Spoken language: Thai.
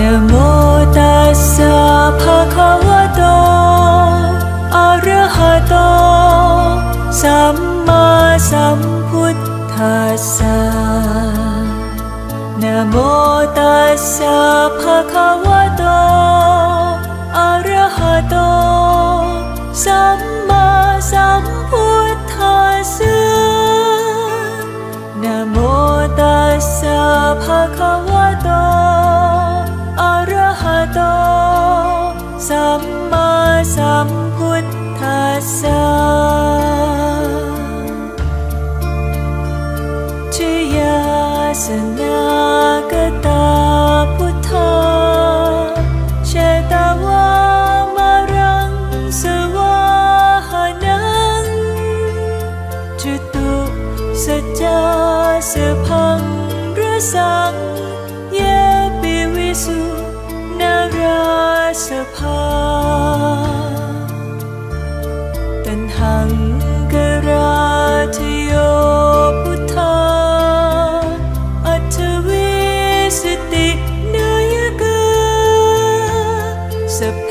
นโมตัสสะภะคะวะโตอะระหะโต สัมมาสัมพุทธัสสะนโมตัสสะภะคะวะโตอะระหะโต สัมมาสัมพุทธัสสะนโมตัสสะภะคะวะโต สัมมาสัมพุทธัสสะชยาสนากตาพุทธาเชตาวามรังสวาหานังจุตุสจจาสพังรสัง หังกราทโยพุธาอจวิสตินายกาสเพ